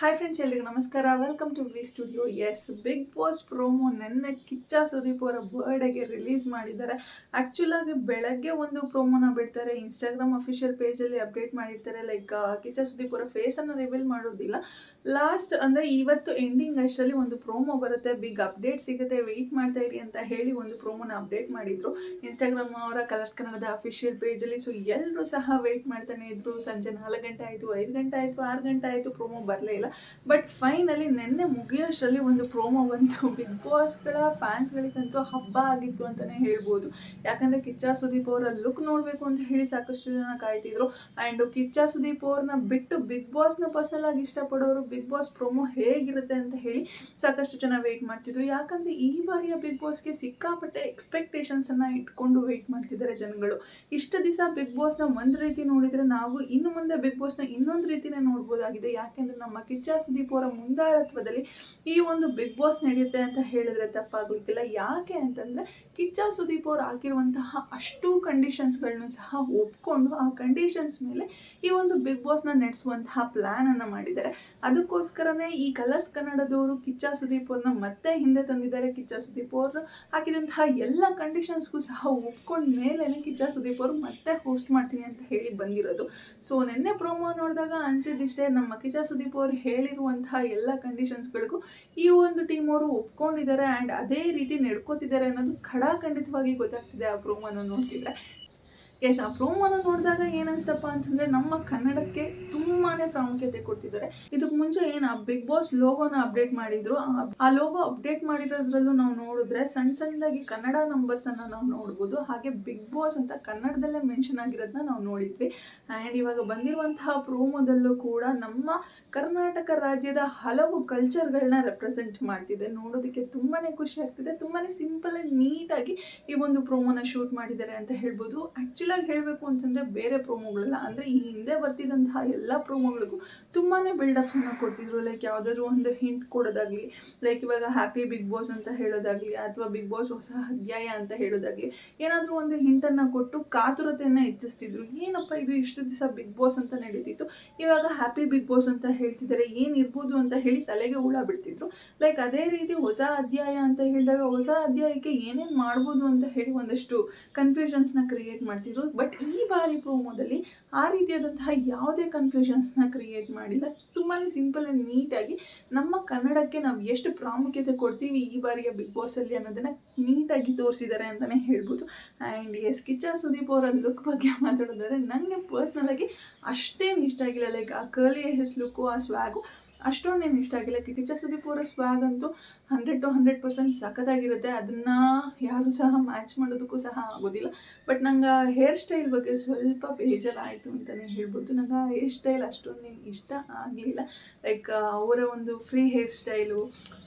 Hi friends ಎಲ್ರಿಗೂ ನಮಸ್ಕಾರ. Welcome to V studio yes Bigg Boss promo ನೆನ್ನೆ ಕಿಚ್ಚ ಸುದೀಪ್ ಅವರ ಬರ್ಡೇಗೆ ರಿಲೀಸ್ ಮಾಡಿದ್ದಾರೆ. ಆ್ಯಕ್ಚುಲಾಗಿ ಬೆಳಗ್ಗೆ ಒಂದು ಪ್ರೋಮೋನ ಬಿಡ್ತಾರೆ. ಇನ್ಸ್ಟಾಗ್ರಾಮ್ ಅಫಿಷಿಯಲ್ ಪೇಜಲ್ಲಿ ಅಪ್ಡೇಟ್ ಮಾಡಿರ್ತಾರೆ. ಲೈಕ್ ಕಿಚ್ಚ ಸುದೀಪ್ ಅವರ ಫೇಸನ್ನು ರಿವೀಲ್ ಮಾಡೋದಿಲ್ಲ. ಲಾಸ್ಟ್ ಅಂದರೆ ಇವತ್ತು ಎಂಡಿಂಗ್ ಅಷ್ಟರಲ್ಲಿ ಒಂದು ಪ್ರೋಮೋ ಬರುತ್ತೆ. ಬಿಗ್ ಅಪ್ಡೇಟ್ ಸಿಗುತ್ತೆ. ವೆಯ್ಟ್ ಮಾಡ್ತಾ ಇರಿ ಅಂತ ಹೇಳಿ ಒಂದು ಪ್ರೋಮೋನ ಅಪ್ಡೇಟ್ ಮಾಡಿದ್ರು. ಇನ್ಸ್ಟಾಗ್ರಾಮ್ ಅವರ ಕಲರ್ಸ್ ಕನ್ನಡದ ಅಫಿಷಿಯಲ್ ಪೇಜಲ್ಲಿ ಸೊ ಎಲ್ಲರೂ ಸಹ ವೆಯ್ಟ್ ಮಾಡ್ತಾನೆ ಇದ್ರು. ಸಂಜೆ ನಾಲ್ಕು ಗಂಟೆ ಆಯಿತು, ಐದು ಗಂಟೆ ಆಯಿತು, ಆರು ಗಂಟೆ ಆಯಿತು ಪ್ರೋಮೋ ಬರಲೇ ಇಲ್ಲ. ಬಟ್ ಫೈನಲಿ ನಿನ್ನೆ ಮುಗಿಯೋಷ್ಟರಲ್ಲಿ ಒಂದು ಪ್ರೋಮೋ ಬಂತು. ಬಿಗ್ ಬಾಸ್ಗಳ ಫ್ಯಾನ್ಸ್ಗಳಿಗಂತೂ ಹಬ್ಬ ಆಗಿತ್ತು ಅಂತಲೇ ಹೇಳ್ಬೋದು. ಯಾಕಂದರೆ ಕಿಚ್ಚ ಸುದೀಪ್ ಅವರ ಲುಕ್ ನೋಡಬೇಕು ಅಂತ ಹೇಳಿ ಸಾಕಷ್ಟು ಜನ ಕಾಯ್ತಿದ್ರು. ಆ್ಯಂಡ್ ಕಿಚ್ಚ ಸುದೀಪ್ ಅವ್ರನ್ನ ಬಿಟ್ಟು ಬಿಗ್ ಬಾಸ್ನ ಪರ್ಸನಲ್ ಆಗಿ ಇಷ್ಟಪಡೋರು ಬಿಗ್ ಬಾಸ್ ಪ್ರೊಮೋ ಹೇಗಿರುತ್ತೆ ಅಂತ ಹೇಳಿ ಸಾಕಷ್ಟು ಜನ ವೆಯ್ಟ್ ಮಾಡ್ತಿದ್ರು. ಯಾಕಂದರೆ ಈ ಬಾರಿಯ ಬಿಗ್ ಬಾಸ್ಗೆ ಸಿಕ್ಕಾಪಟ್ಟೆ ಎಕ್ಸ್ಪೆಕ್ಟೇಷನ್ಸನ್ನು ಇಟ್ಕೊಂಡು ವೆಯ್ಟ್ ಮಾಡ್ತಿದ್ದಾರೆ ಜನಗಳು. ಇಷ್ಟು ದಿವಸ ಬಿಗ್ ಬಾಸ್ನ ಒಂದು ರೀತಿ ನೋಡಿದರೆ ನಾವು ಇನ್ನು ಮುಂದೆ ಬಿಗ್ ಬಾಸ್ನ ಇನ್ನೊಂದು ರೀತಿನೇ ನೋಡ್ಬೋದಾಗಿದೆ. ಯಾಕೆಂದರೆ ನಮ್ಮ ಕಿಚ್ಚ ಸುದೀಪ್ ಅವರ ಮುಂದಾಳತ್ವದಲ್ಲಿ ಈ ಒಂದು ಬಿಗ್ ಬಾಸ್ ನಡೆಯುತ್ತೆ ಅಂತ ಹೇಳಿದ್ರೆ ತಪ್ಪಾಗಲಿಕ್ಕಿಲ್ಲ. ಯಾಕೆ ಅಂತಂದರೆ ಕಿಚ್ಚ ಸುದೀಪ್ ಅವ್ರು ಹಾಕಿರುವಂತಹ ಅಷ್ಟು ಕಂಡೀಷನ್ಸ್ಗಳನ್ನು ಸಹ ಒಪ್ಕೊಂಡು ಆ ಕಂಡೀಷನ್ಸ್ ಮೇಲೆ ಈ ಒಂದು ಬಿಗ್ ಬಾಸ್ನ ನಡೆಸುವಂತಹ ಪ್ಲ್ಯಾನನ್ನು ಮಾಡಿದ್ದಾರೆ. ಅದಕ್ಕೋಸ್ಕರನೇ ಈ ಕಲರ್ಸ್ ಕನ್ನಡದವರು ಕಿಚ್ಚ ಸುದೀಪ್ ಅವ್ರನ್ನ ಮತ್ತೆ ಹಿಂದೆ ತಂದಿದ್ದಾರೆ ಕಿಚ್ಚ ಸುದೀಪ್ ಅವರು. ಹಾಕಿದಂತಹ ಎಲ್ಲ ಕಂಡೀಷನ್ಸ್ಗೂ ಸಹ ಒಪ್ಕೊಂಡ ಮೇಲೇ ಕಿಚ್ಚ ಸುದೀಪ್ ಅವರು ಮತ್ತೆ ಹೋಸ್ಟ್ ಮಾಡ್ತೀನಿ ಅಂತ ಹೇಳಿ ಬಂದಿರೋದು. ಸೊ ನಿನ್ನೆ ಪ್ರೋಮೋ ನೋಡಿದಾಗ ಅನಿಸಿದಿಷ್ಟೇ ನಮ್ಮ ಕಿಚ್ಚ ಸುದೀಪ್ ಅವರು ಹೇಳಿರುವಂತಹ ಎಲ್ಲ ಕಂಡೀಷನ್ಸ್ಗಳಿಗೂ ಈ ಒಂದು ಟೀಮ್ ಅವರು ಒಪ್ಕೊಂಡಿದ್ದಾರೆ ಆ್ಯಂಡ್ ಅದೇ ರೀತಿ ನಡ್ಕೋತಿದ್ದಾರೆ ಅನ್ನೋದು ಖಡಾಖಂಡಿತವಾಗಿ ಗೊತ್ತಾಗ್ತಿದೆ ಆ ಪ್ರೋಮೋನ ನೋಡ್ತಿದ್ರೆ. ಎಸ್ ಆ ಪ್ರೋಮೋನ ನೋಡಿದಾಗ ಏನಿಸ್ತಪ್ಪ ಅಂತಂದರೆ ನಮ್ಮ ಕನ್ನಡಕ್ಕೆ ತುಂಬಾ ಪ್ರಾಮುಖ್ಯತೆ ಕೊಡ್ತಿದ್ದಾರೆ. ಇದಕ್ಕೆ ಮುಂಚೆ ಏನು ಆ ಬಿಗ್ ಬಾಸ್ ಲೋಗೋನ ಅಪ್ಡೇಟ್ ಮಾಡಿದ್ರು, ಆ- ಲೋಗೋ ಅಪ್ಡೇಟ್ ಮಾಡಿರೋದ್ರಲ್ಲೂ ನಾವು ನೋಡಿದ್ರೆ ಸಣ್ಣ ಸಣ್ಣದಾಗಿ ಕನ್ನಡ ನಂಬರ್ಸನ್ನು ನಾವು ನೋಡ್ಬೋದು. ಹಾಗೆ ಬಿಗ್ ಬಾಸ್ ಅಂತ ಕನ್ನಡದಲ್ಲೇ ಮೆನ್ಷನ್ ಆಗಿರೋದನ್ನ ನಾವು ನೋಡಿದ್ವಿ. ಆ್ಯಂಡ್ ಇವಾಗ ಬಂದಿರುವಂತಹ ಪ್ರೋಮೋದಲ್ಲೂ ಕೂಡ ನಮ್ಮ ಕರ್ನಾಟಕ ರಾಜ್ಯದ ಹಲವು ಕಲ್ಚರ್ಗಳನ್ನ ರೆಪ್ರೆಸೆಂಟ್ ಮಾಡ್ತಿದೆ. ನೋಡೋದಕ್ಕೆ ತುಂಬಾ ಖುಷಿ ಆಗ್ತಿದೆ. ತುಂಬಾ ಸಿಂಪಲ್ ಆ್ಯಂಡ್ ನೀಟಾಗಿ ಈ ಒಂದು ಪ್ರೋಮೋನ ಶೂಟ್ ಮಾಡಿದ್ದಾರೆ ಅಂತ ಹೇಳ್ಬೋದು. ಆ್ಯಕ್ಚುಲಾಗಿ ಹೇಳಬೇಕು ಅಂತಂದರೆ ಬೇರೆ ಪ್ರೋಮೋಗಳೆಲ್ಲ ಅಂದರೆ ಈ ಹಿಂದೆ ಬರ್ತಿದ್ದಂತಹ ಎಲ್ಲ ಪ್ರೋಮೋಗಳಿಗೂ ತುಂಬಾ ಬಿಲ್ಡಪ್ಸನ್ನು ಕೊಡ್ತಿದ್ರು. ಲೈಕ್ ಯಾವುದಾದ್ರು ಒಂದು ಹಿಂಟ್ ಕೊಡೋದಾಗಲಿ ಲೈಕ್ ಇವಾಗ ಹ್ಯಾಪಿ ಬಿಗ್ ಬಾಸ್ ಅಂತ ಹೇಳೋದಾಗಲಿ, ಅಥವಾ ಬಿಗ್ ಬಾಸ್ ಹೊಸ ಅಧ್ಯಾಯ ಅಂತ ಹೇಳೋದಾಗಲಿ, ಏನಾದರೂ ಒಂದು ಹಿಂಟನ್ನು ಕೊಟ್ಟು ಕಾತುರತೆಯನ್ನು ಹೆಚ್ಚಿಸ್ತಿದ್ರು. ಏನಪ್ಪ ಇದು ಇಷ್ಟು ದಿವಸ ಬಿಗ್ ಬಾಸ್ ಅಂತ ನಡೀತಿತ್ತು? ಇವಾಗ ಹ್ಯಾಪಿ ಬಿಗ್ ಬಾಸ್ ಅಂತ ಹೇಳ್ತಿದ್ದಾರೆ ಏನಿರ್ಬೋದು ಅಂತ ಹೇಳಿ ತಲೆಗೆ ಹುಳ ಬಿಡ್ತಿದ್ರು. ಲೈಕ್ ಅದೇ ರೀತಿ ಹೊಸ ಅಧ್ಯಾಯ ಅಂತ ಹೇಳಿದಾಗ ಹೊಸ ಅಧ್ಯಾಯಕ್ಕೆ ಏನೇನು ಮಾಡ್ಬೋದು ಅಂತ ಹೇಳಿ ಒಂದಷ್ಟು ಕನ್ಫ್ಯೂಷನ್ಸ್ನ ಕ್ರಿಯೇಟ್ ಮಾಡ್ತಿದ್ರು. ಬಟ್ ಈ ಬಾರಿ ಪ್ರೋಮೋದಲ್ಲಿ ಆ ರೀತಿಯಾದಂತಹ ಯಾವುದೇ ಕನ್ಫ್ಯೂಷನ್ಸ್ನ ಕ್ರಿಯೇಟ್ ಮಾಡಿಲ್ಲ. ತುಂಬಾ ಸಿಂಪಲ್ ಆ್ಯಂಡ್ ನೀಟಾಗಿ ನಮ್ಮ ಕನ್ನಡಕ್ಕೆ ನಾವು ಎಷ್ಟು ಪ್ರಾಮುಖ್ಯತೆ ಕೊಡ್ತೀವಿ ಈ ಬಾರಿಯ ಬಿಗ್ ಬಾಸಲ್ಲಿ ಅನ್ನೋದನ್ನು ನೀಟಾಗಿ ತೋರಿಸಿದ್ದಾರೆ ಅಂತಲೇ ಹೇಳ್ಬೋದು. ಆ್ಯಂಡ್ ಎಸ್ ಕಿಚ್ಚ ಸುದೀಪ್ ಅವರ ಲುಕ್ ಬಗ್ಗೆ ಮಾತಾಡೋದಾದ್ರೆ ನನಗೆ ಪರ್ಸ್ನಲಾಗಿ ಅಷ್ಟೇನು ಇಷ್ಟ ಆಗಿಲ್ಲ. ಲೈಕ್ ಆ ಕರ್ಲಿ ಹೆಸ್ ಲುಕ್ಕು ಆ ಸ್ವ್ಯಾಗು ಅಷ್ಟೊಂದೇನು ಇಷ್ಟ ಆಗಿಲ್ಲ. ಕಿಚ್ಚ ಸುದೀಪ್ ಅವರ ಸ್ವಾಗ್ ಅಂತೂ ಹಂಡ್ರೆಡ್ ಟು ಹಂಡ್ರೆಡ್ ಪರ್ಸೆಂಟ್ ಸಖತ್ತಾಗಿರುತ್ತೆ. ಅದನ್ನು ಯಾರೂ ಸಹ ಮ್ಯಾಚ್ ಮಾಡೋದಕ್ಕೂ ಸಹ ಆಗೋದಿಲ್ಲ. ಬಟ್ ನಂಗೆ ಹೇರ್ ಸ್ಟೈಲ್ ಬಗ್ಗೆ ಸ್ವಲ್ಪ ಬೇಜಾರಾಯಿತು ಅಂತಲೇ ಹೇಳ್ಬೋದು. ನಂಗೆ ಹೇರ್ ಸ್ಟೈಲ್ ಅಷ್ಟೊಂದೇನು ಇಷ್ಟ ಆಗಲಿಲ್ಲ. ಲೈಕ್ ಅವರ ಒಂದು ಫ್ರೀ ಹೇರ್ ಸ್ಟೈಲು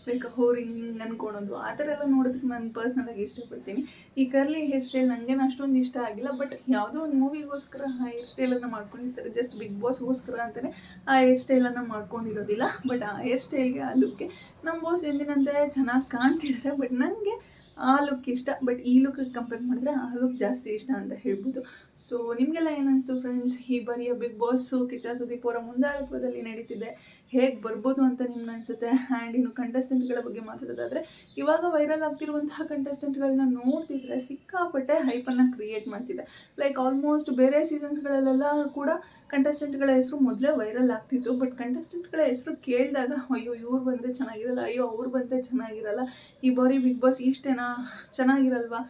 ಲೈಕ್ ಹೋರಿಂಗ್ ಅನ್ಕೊಳೋದು, ಆ ಥರ ಎಲ್ಲ ನೋಡೋದಕ್ಕೆ ನಾನು ಪರ್ಸ್ನಲಾಗಿ ಇಷ್ಟಪಡ್ತೀನಿ. ಈ ಕರ್ಲಿ ಹೇರ್ ಸ್ಟೈಲ್ ನನಗೇನು ಅಷ್ಟೊಂದು ಇಷ್ಟ ಆಗಿಲ್ಲ. ಬಟ್ ಯಾವುದೋ ಒಂದು ಮೂವಿಗೋಸ್ಕರ ಹೇರ್ ಸ್ಟೈಲನ್ನು ಮಾಡ್ಕೊಂಡಿರ್ತಾರೆ. ಜಸ್ಟ್ ಬಿಗ್ ಬಾಸ್ಗೋಸ್ಕರ ಅಂತಲೇ ಆ ಹೇರ್ ಸ್ಟೈಲನ್ನು ಮಾಡ್ಕೊಂಡಿರೋದಿಲ್ಲ. ಬಟ್ ಆ ಹೇರ್ ಸ್ಟೈಲ್ಗೆ ಆ ಲುಕ್ಗೆ ನಮ್ಮ ಬಾಸ್ ಎಂದಿನಂತೆ ಚೆನ್ನಾಗಿ ಕಾಣ್ತಿದ್ದಾರೆ ಬಟ್ ನನಗೆ ಆ ಲುಕ್ ಇಷ್ಟ. ಬಟ್ ಈ ಲುಕ್ಗೆ ಕಂಪೇರ್ ಮಾಡಿದ್ರೆ ಆ ಲುಕ್ ಜಾಸ್ತಿ ಇಷ್ಟ ಅಂತ ಹೇಳ್ಬೋದು. ಸೊ ನಿಮಗೆಲ್ಲ ಏನನ್ನಿಸ್ತು ಫ್ರೆಂಡ್ಸ್ ಈ ಬಾರಿಯ ಬಿಗ್ ಬಾಸು ಕಿಚ್ಚ ಸುದೀಪ್ ಅವರ ಮುಂದಾಳತ್ವದಲ್ಲಿ ನಡೀತಿದೆ. ಹೇಗೆ ಬರ್ಬೋದು ಅಂತ ನಿಮ್ಗೆ ಅನಿಸುತ್ತೆ? ಆ್ಯಂಡ್ ಇನ್ನು ಕಂಟೆಸ್ಟೆಂಟ್ಗಳ ಬಗ್ಗೆ ಮಾತಾಡೋದಾದರೆ, ಇವಾಗ ವೈರಲ್ ಆಗ್ತಿರುವಂತಹ ಕಂಟೆಸ್ಟೆಂಟ್ಗಳನ್ನ ನೋಡ್ತಿದ್ರೆ ಸಿಕ್ಕಾಪಟ್ಟೆ ಹೈಪನ್ನು ಕ್ರಿಯೇಟ್ ಮಾಡ್ತಿದೆ. ಲೈಕ್ ಆಲ್ಮೋಸ್ಟ್ ಬೇರೆ ಸೀಸನ್ಸ್ಗಳಲ್ಲೆಲ್ಲ ಕೂಡ ಕಂಟೆಸ್ಟೆಂಟ್ಗಳ ಹೆಸರು ಮೊದಲೇ ವೈರಲ್ ಆಗ್ತಿತ್ತು ಬಟ್ ಕಂಟೆಸ್ಟೆಂಟ್ಗಳ ಹೆಸರು ಕೇಳಿದಾಗ, ಅಯ್ಯೋ, ಇವ್ರು ಬಂದರೆ ಚೆನ್ನಾಗಿರಲ್ಲ, ಅಯ್ಯೋ, ಅವ್ರು ಬಂದರೆ ಚೆನ್ನಾಗಿರಲ್ಲ, ಈ ಬಾರಿ ಬಿಗ್ ಬಾಸ್ ಇಷ್ಟೇನಾ, ಚೆನ್ನಾಗಿರಲ್ವಾ,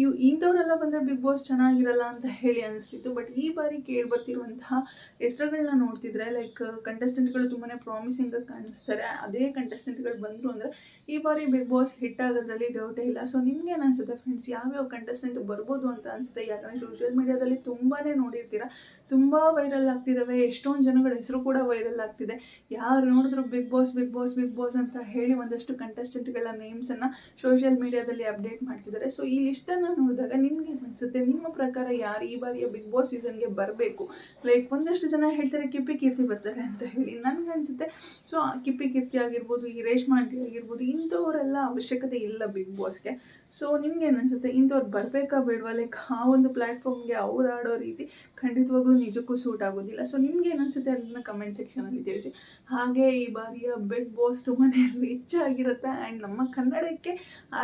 ಇವು ಇಂಥವರೆಲ್ಲ ಬಂದರೆ ಬಿಗ್ ಬಾಸ್ ಚೆನ್ನಾಗಿರಲ್ಲ ಅಂತ ಹೇಳಿ ಅನಿಸ್ತಿತ್ತು ಬಟ್ ಈ ಬಾರಿ ಕೇಳಿ ಬರ್ತಿರುವಂತಹ ಹೆಸರುಗಳನ್ನ ನೋಡ್ತಿದ್ರೆ ಲೈಕ್ ಕಂಟೆಸ್ಟೆಂಟ್ಗಳು ತುಂಬಾ ಪ್ರಾಮಿಸಿಂಗ್ ಕಾಣಿಸ್ತಾರೆ, ಅದೇ ಕಂಟೆಸ್ಟೆಂಟ್ಗಳು ಬಂದರು ಅಂದರೆ, ಈ ಬಾರಿ ಬಿಗ್ ಬಾಸ್ ಹಿಟ್ ಆಗೋದ್ರಲ್ಲಿ ಡೌಟೇ ಇಲ್ಲ ಸೊ ನಿಮ್ಗೆ ಅನಿಸುತ್ತೆ ಫ್ರೆಂಡ್ಸ್ ಯಾವ್ಯಾವ ಕಂಟೆಸ್ಟೆಂಟ್ ಬರ್ಬೋದು ಅಂತ ಅನಿಸುತ್ತೆ, ಯಾಕಂದರೆ ಸೋಷಿಯಲ್ ಮೀಡಿಯಾದಲ್ಲಿ ತುಂಬಾ ನೋಡಿರ್ತೀರ ತುಂಬ ವೈರಲ್ ಆಗ್ತಿದ್ದಾವೆ ಎಷ್ಟೊಂದು ಜನಗಳ ಹೆಸರು ಕೂಡ ವೈರಲ್ ಆಗ್ತಿದೆ. ಯಾರು ನೋಡಿದ್ರು Bigg Boss Bigg Boss Bigg Boss ಅಂತ ಹೇಳಿ ಒಂದಷ್ಟು ಕಂಟೆಸ್ಟೆಂಟ್ಗಳ ನೇಮ್ಸನ್ನು ಸೋಷಿಯಲ್ ಮೀಡಿಯಾದಲ್ಲಿ ಅಪ್ಡೇಟ್ ಮಾಡ್ತಿದ್ದಾರೆ ಸೊ ಈ ಲಿಸ್ಟನ್ನು ನೋಡಿದಾಗ ನಿಮಗೆ ಅನಿಸುತ್ತೆ? ನಿಮ್ಮ ಪ್ರಕಾರ ಯಾರು ಈ ಬಾರಿಯ ಬಿಗ್ ಬಾಸ್ ಸೀಸನ್ಗೆ ಬರಬೇಕು? ಲೈಕ್ ಒಂದಷ್ಟು ಜನ ಹೇಳ್ತಾರೆ, ಕಿಪ್ಪಿ ಕೀರ್ತಿ ಬರ್ತಾರೆ ಅಂತ ಹೇಳಿ. ನನಗೆ ಅನಿಸುತ್ತೆ ಸೊ ಕಿಪ್ಪಿ ಕೀರ್ತಿ ಆಗಿರ್ಬೋದು, ಈ ರೇಷ್ಮಾ ಆಂಟಿ ಆಗಿರ್ಬೋದು, ಇಂಥವರೆಲ್ಲ ಅವಶ್ಯಕತೆ ಇಲ್ಲ ಬಿಗ್ ಬಾಸ್ಗೆ ಸೊ ನಿಮ್ಗೆ ಅನಿಸುತ್ತೆ? ಇಂಥವ್ರು ಬರಬೇಕಾ ಬೇಡವಾ? ಲೈಕ್ ಆ ಒಂದು ಪ್ಲ್ಯಾಟ್ಫಾರ್ಮ್ಗೆ ಅವ್ರು ಆಡೋ ರೀತಿ ಖಂಡಿತವಾಗ್ಲೂ ನಿಜಕ್ಕೂ ಸೂಟ್ ಆಗೋದಿಲ್ಲ. ಸೊ ನಿಮ್ಗೆ ಏನು ಅನಿಸುತ್ತೆ ಅದನ್ನ ಕಮೆಂಟ್ ಸೆಕ್ಷನಲ್ಲಿ ತಿಳಿಸಿ. ಹಾಗೆ ಈ ಬಾರಿಯ ಬಿಗ್ ಬಾಸ್ ತುಂಬಾ ರಿಚ್ ಆಗಿರುತ್ತೆ ಆ್ಯಂಡ್ ನಮ್ಮ ಕನ್ನಡಕ್ಕೆ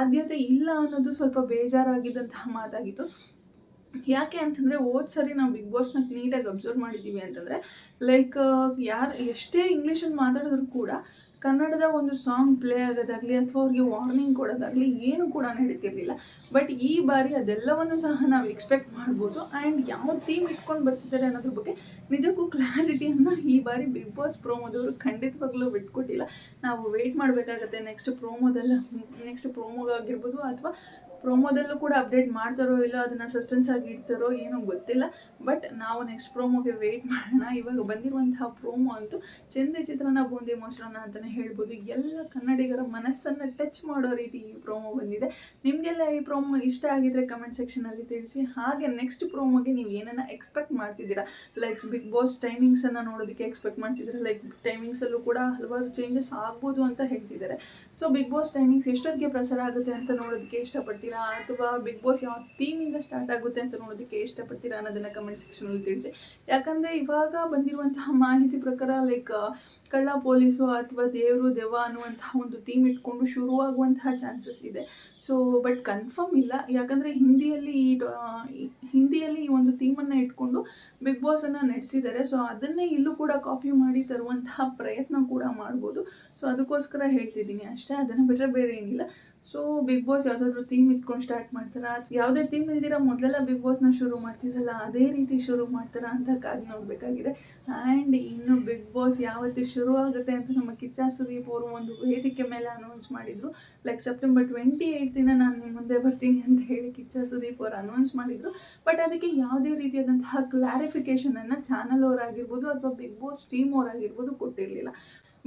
ಆದ್ಯತೆ ಇಲ್ಲ ಅನ್ನೋದು ಸ್ವಲ್ಪ ಬೇಜಾರಾಗಿದ್ದಂತಹ ಮಾತಾಗಿತ್ತು. ಯಾಕೆ ಅಂತಂದರೆ ಹೋದ ಸರಿ ನಾವು ಬಿಗ್ ಬಾಸ್ನ ನೀಟಾಗಿ ಅಬ್ಸರ್ವ್ ಮಾಡಿದ್ದೀವಿ ಅಂತಂದರೆ ಲೈಕ್ ಯಾರು ಎಷ್ಟೇ ಇಂಗ್ಲೀಷಲ್ಲಿ ಮಾತಾಡಿದ್ರು ಕೂಡ ಕನ್ನಡದ ಒಂದು ಸಾಂಗ್ ಪ್ಲೇ ಆಗೋದಾಗಲಿ ಅಥವಾ ಅವ್ರಿಗೆ ವಾರ್ನಿಂಗ್ ಕೊಡೋದಾಗಲಿ ಏನು ಕೂಡ ನಡೀತಿರ್ಲಿಲ್ಲ. ಬಟ್ ಈ ಬಾರಿ ಅದೆಲ್ಲವನ್ನು ಸಹ ನಾವು ಎಕ್ಸ್ಪೆಕ್ಟ್ ಮಾಡ್ಬೋದು. ಆ್ಯಂಡ್ ಯಾವ ಥೀಮ್ ಇಟ್ಕೊಂಡು ಬರ್ತಿದ್ದಾರೆ ಅನ್ನೋದ್ರ ಬಗ್ಗೆ ನಿಜಕ್ಕೂ ಕ್ಲಾರಿಟಿಯನ್ನು ಈ ಬಾರಿ ಬಿಗ್ ಬಾಸ್ ಪ್ರೋಮೋದವರು ಖಂಡಿತವಾಗ್ಲೂ ಬಿಟ್ಕೊಟ್ಟಿಲ್ಲ. ನಾವು ವೆಯ್ಟ್ ಮಾಡಬೇಕಾಗತ್ತೆ ನೆಕ್ಸ್ಟ್ ಪ್ರೋಮೋದಲ್ಲ ನೆಕ್ಸ್ಟ್ ಪ್ರೋಮೋಗಾಗಿರ್ಬೋದು ಅಥವಾ ಪ್ರೋಮೋದಲ್ಲೂ ಕೂಡ ಅಪ್ಡೇಟ್ ಮಾಡ್ತಾರೋ ಇಲ್ಲೋ ಅದನ್ನು ಸಸ್ಪೆನ್ಸ್ ಆಗಿ ಇಡ್ತಾರೋ ಏನೋ ಗೊತ್ತಿಲ್ಲ. ಬಟ್ ನಾವು ನೆಕ್ಸ್ಟ್ ಪ್ರೋಮೋಗೆ ವೆಯ್ಟ್ ಮಾಡೋಣ. ಇವಾಗ ಬಂದಿರುವಂತಹ ಪ್ರೋಮೋ ಅಂತೂ ಚಂದೆ ಚಿತ್ರನ ಬೂಂದಿ ಮೊಸರನ್ನ ಅಂತಲೇ ಹೇಳ್ಬೋದು. ಎಲ್ಲ ಕನ್ನಡಿಗರ ಮನಸ್ಸನ್ನು ಟಚ್ ಮಾಡೋ ರೀತಿ ಈ ಪ್ರೋಮೋ ಬಂದಿದೆ. ನಿಮಗೆಲ್ಲ ಈ ಪ್ರೋಮೋ ಇಷ್ಟ ಆಗಿದ್ರೆ ಕಮೆಂಟ್ ಸೆಕ್ಷನಲ್ಲಿ ತಿಳಿಸಿ. ಹಾಗೆ ನೆಕ್ಸ್ಟ್ ಪ್ರೋಮೋಗೆ ನೀವು ಏನನ್ನ ಎಕ್ಸ್ಪೆಕ್ಟ್ ಮಾಡ್ತಿದ್ದೀರಾ? ಲೈಕ್ ಬಿಗ್ ಬಾಸ್ ಟೈಮಿಂಗ್ಸನ್ನು ನೋಡೋದಕ್ಕೆ ಎಕ್ಸ್ಪೆಕ್ಟ್ ಮಾಡ್ತಿದ್ದೀರಾ? ಲೈಕ್ ಟೈಮಿಂಗ್ಸಲ್ಲೂ ಕೂಡ ಹಲವಾರು ಚೇಂಜಸ್ ಆಗ್ಬೋದು ಅಂತ ಹೇಳ್ತಿದ್ದಾರೆ. ಸೊ ಬಿಗ್ ಬಾಸ್ ಟೈಮಿಂಗ್ಸ್ ಎಷ್ಟೊತ್ತಿಗೆ ಪ್ರಸಾರ ಆಗುತ್ತೆ ಅಂತ ನೋಡೋದಕ್ಕೆ ಇಷ್ಟಪಡ್ತೀರಾ? ಅಥವಾ ಬಿಗ್ ಬಾಸ್ ಯಾವ ಥೀಮಿಂದ ಸ್ಟಾರ್ಟ್ ಆಗುತ್ತೆ ಅಂತ ನೋಡೋದಕ್ಕೆ ಇಷ್ಟಪಡ್ತೀರಾ ಅನ್ನೋದನ್ನು ಕಮೆಂಟ್ ಸೆಕ್ಷನಲ್ಲಿ ತಿಳಿಸಿ. ಯಾಕಂದರೆ ಇವಾಗ ಬಂದಿರುವಂತಹ ಮಾಹಿತಿ ಪ್ರಕಾರ ಲೈಕ್ ಕಳ್ಳ ಪೊಲೀಸು ಅಥವಾ ದೇವರು, ದೆವ್ವ ಅನ್ನುವಂತಹ ಒಂದು ಥೀಮ್ ಇಟ್ಕೊಂಡು ಶುರುವಾಗುವಂತಹ ಚಾನ್ಸಸ್ ಇದೆ. ಸೊ ಬಟ್ ಕನ್ಫರ್ಮ್ ಇಲ್ಲ. ಯಾಕಂದರೆ ಹಿಂದಿಯಲ್ಲಿ ಈ- ಹಿಂದಿಯಲ್ಲಿ ಈ ಒಂದು ಥೀಮನ್ನು ಇಟ್ಕೊಂಡು ಬಿಗ್ ಬಾಸನ್ನು ನಡೆಸಿದ್ದಾರೆ. ಸೊ ಅದನ್ನೇ ಇಲ್ಲೂ ಕೂಡ ಕಾಪಿ ಮಾಡಿ ತರುವಂತಹ ಪ್ರಯತ್ನ ಕೂಡ ಮಾಡ್ಬೋದು. ಸೊ ಅದಕ್ಕೋಸ್ಕರ ಹೇಳ್ತಿದ್ದೀನಿ ಅಷ್ಟೇ. ಅದನ್ನು ಬಿಟ್ಟರೆ ಬೇರೆ ಏನಿಲ್ಲ ಸೊ ಬಿಗ್ ಬಾಸ್ ಯಾವುದಾದ್ರೂ ಥೀಮ್ ಇಟ್ಕೊಂಡು ಸ್ಟಾರ್ಟ್ ಮಾಡ್ತಾರಾ? ಯಾವುದೇ ಥೀಮ್ ಇಲ್ದಿರ ಮೊದಲೆಲ್ಲ ಬಿಗ್ ಬಾಸ್ನ ಶುರು ಮಾಡ್ತಿದ್ರಲ್ಲ, ಅದೇ ರೀತಿ ಶುರು ಮಾಡ್ತಾರಾ ಅಂತ ಕಾದು ನೋಡಬೇಕಾಗಿದೆ. ಆ್ಯಂಡ್ ಇನ್ನು ಬಿಗ್ ಬಾಸ್ ಯಾವತ್ತು ಶುರು ಆಗುತ್ತೆ ಅಂತ ನಮ್ಮ ಕಿಚ್ಚ ಸುದೀಪ್ ಅವರು ಒಂದು ವೇದಿಕೆ ಮೇಲೆ ಅನೌನ್ಸ್ ಮಾಡಿದರು. ಲೈಕ್ ಸೆಪ್ಟೆಂಬರ್ ಟ್ವೆಂಟಿ ದಿನ ನಾನು ನಿಮ್ಮ ಮುಂದೆ ಬರ್ತೀನಿ ಅಂತ ಹೇಳಿ ಕಿಚ್ಚ ಸುದೀಪ್ ಅವರು ಅನೌನ್ಸ್ ಮಾಡಿದರು. ಬಟ್ ಅದಕ್ಕೆ ಯಾವುದೇ ರೀತಿಯಾದಂತಹ ಕ್ಲಾರಿಫಿಕೇಷನನ್ನು ಚಾನಲ್ ಅವರಾಗಿರ್ಬೋದು ಅಥವಾ ಬಿಗ್ ಬಾಸ್ ಟೀಮ್ ಅವರಾಗಿರ್ಬೋದು ಕೊಟ್ಟಿರಲಿಲ್ಲ.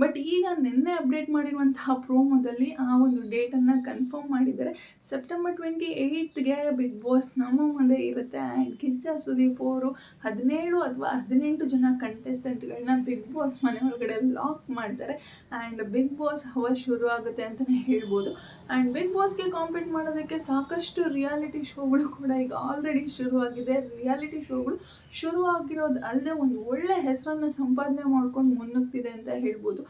ಬಟ್ ಈಗ ನಿನ್ನೆ ಅಪ್ಡೇಟ್ ಮಾಡಿರುವಂತಹ ಪ್ರೋಮೋದಲ್ಲಿ ಆ ಒಂದು ಡೇಟನ್ನು ಕನ್ಫರ್ಮ್ ಮಾಡಿದ್ದಾರೆ. ಸೆಪ್ಟೆಂಬರ್ ಟ್ವೆಂಟಿ ಏಯ್ತ್ಗೆ ಬಿಗ್ ಬಾಸ್ ನಮ್ಮ ಮುಂದೆ ಇರುತ್ತೆ. ಆ್ಯಂಡ್ ಕಿಚ್ಚ ಸುದೀಪ್ ಅವರು ಹದಿನೇಳು ಅಥವಾ ಹದಿನೆಂಟು ಜನ ಕಂಟೆಸ್ಟೆಂಟ್ಗಳನ್ನ ಬಿಗ್ ಬಾಸ್ ಮನೆ ಒಳಗಡೆ ಲಾಕ್ ಮಾಡ್ತಾರೆ. ಆ್ಯಂಡ್ ಬಿಗ್ ಬಾಸ್ ಅವರ್ ಶುರು ಆಗುತ್ತೆ ಅಂತಲೇ ಹೇಳ್ಬೋದು ಆ್ಯಂಡ್ ಬಿಗ್ ಬಾಸ್ಗೆ ಕಾಂಪೀಟ್ ಮಾಡೋದಕ್ಕೆ ಸಾಕಷ್ಟು ರಿಯಾಲಿಟಿ ಶೋಗಳು ಕೂಡ ಈಗ ಆಲ್ರೆಡಿ ಶುರುವಾಗಿದೆ. ರಿಯಾಲಿಟಿ ಶೋಗಳು ಶುರು ಆಗಿರೋದು ಅಲ್ಲದೆ ಒಂದು ಒಳ್ಳೆ ಹೆಸರನ್ನ ಸಂಪಾದನೆ ಮಾಡ್ಕೊಂಡು ಮುನ್ನುಗ್ತಿದೆ ಅಂತ ಹೇಳ್ಬೋದು.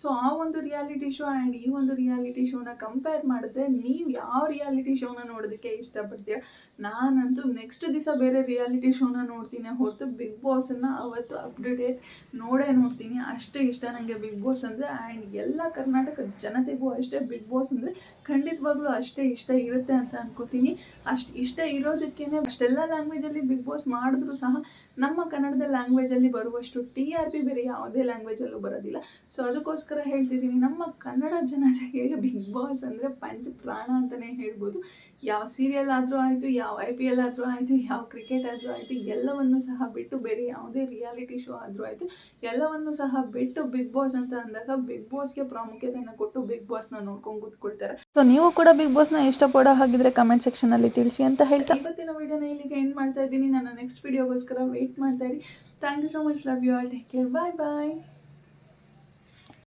ಸೊ ಆ ಒಂದು ರಿಯಾಲಿಟಿ ಶೋ ಆ್ಯಂಡ್ ಈ ಒಂದು ರಿಯಾಲಿಟಿ ಶೋನ ಕಂಪೇರ್ ಮಾಡಿದ್ರೆ ನೀವು ಯಾವ ರಿಯಾಲಿಟಿ ಶೋನ ನೋಡೋದಕ್ಕೆ ಇಷ್ಟಪಡ್ತೀಯ ನಾನಂತೂ ನೆಕ್ಸ್ಟ್ ದಿವಸ ಬೇರೆ ರಿಯಾಲಿಟಿ ಶೋನ ನೋಡ್ತೀನಿ. ಹೊರತು ಬಿಗ್ ಬಾಸನ್ನು ಅವತ್ತು ಅಪ್ಡೇಟ್ ನೋಡೇ ನೋಡ್ತೀನಿ. ಅಷ್ಟು ಇಷ್ಟ ನನಗೆ ಬಿಗ್ ಬಾಸ್ ಅಂದರೆ. ಆ್ಯಂಡ್ ಎಲ್ಲ ಕರ್ನಾಟಕದ ಜನತೆಗೂ ಅಷ್ಟೇ ಬಿಗ್ ಬಾಸ್ ಅಂದರೆ ಖಂಡಿತವಾಗ್ಲೂ ಅಷ್ಟೇ ಇಷ್ಟ ಇರುತ್ತೆ ಅಂತ ಅನ್ಕೋತೀನಿ. ಅಷ್ಟು ಇಷ್ಟ ಇರೋದಕ್ಕೇ ಅಷ್ಟೆಲ್ಲ ಲ್ಯಾಂಗ್ವೇಜಲ್ಲಿ ಬಿಗ್ ಬಾಸ್ ಮಾಡಿದ್ರು ಸಹ ನಮ್ಮ ಕನ್ನಡದ ಲ್ಯಾಂಗ್ವೇಜಲ್ಲಿ ಬರುವಷ್ಟು ಟಿ ಆರ್ ಪಿ ಬೇರೆ ಯಾವುದೇ ಲ್ಯಾಂಗ್ವೇಜಲ್ಲೂ ಬರೋದಿಲ್ಲ. ಸೊ ಅದಕ್ಕೋಸ್ಕರ ಹೇಳ್ತಿದ್ದೀನಿ, ನಮ್ಮ ಕನ್ನಡ ಜನತೆಗೆ ಬಿಗ್ ಬಾಸ್ ಅಂದರೆ ಪಂಚ ಪ್ರಾಣ ಅಂತಲೇ ಹೇಳ್ಬೋದು. ಯಾವ ಸೀರಿಯಲ್ ಆದರೂ ಆಯಿತು, ಯಾವ ಐ ಪಿ ಎಲ್ ಆದರೂ ಆಯಿತು, ಯಾವ ಕ್ರಿಕೆಟ್ ಆದರೂ ಆಯಿತು, ಎಲ್ಲವನ್ನು ಸಹ ಬಿಟ್ಟು ಬೇರೆ ಯಾವುದೇ ರಿಯಾಲಿಟಿ ಶೋ ಆದರೂ ಆಯಿತು, ಎಲ್ಲವನ್ನು ಸಹ ಬಿಟ್ಟು ಬಿಗ್ ಬಾಸ್ ಅಂತ ಅಂದಾಗ ಬಿಗ್ ಬಾಸ್ಗೆ ಪ್ರಾಮುಖ್ಯತೆಯನ್ನು ಕೊಟ್ಟು ಬಿಗ್ ಬಾಸ್ನ ನೋಡ್ಕೊಂಡು ಕೂತ್ಕೊಳ್ತಾರೆ. ಸೊ ನೀವು ಕೂಡ ಬಿಗ್ ಬಾಸ್ನ ಇಷ್ಟಪಡೋ ಹಾಗಿದ್ರೆ ಕಮೆಂಟ್ ಸೆಕ್ಷನಲ್ಲಿ ತಿಳಿಸಿ ಅಂತ ಹೇಳ್ತಾ ಇವತ್ತಿನ ವಿಡಿಯೋನ ಇಲ್ಲಿಗೆ ಎಂಡ್ ಮಾಡ್ತಾ ಇದ್ದೀನಿ. ನನ್ನ ನೆಕ್ಸ್ಟ್ ವಿಡಿಯೋಗೋಸ್ಕರ ವೆಯ್ಟ್ ಮಾಡ್ತಾ ಇರಿ. Thank you so much love you all take care bye bye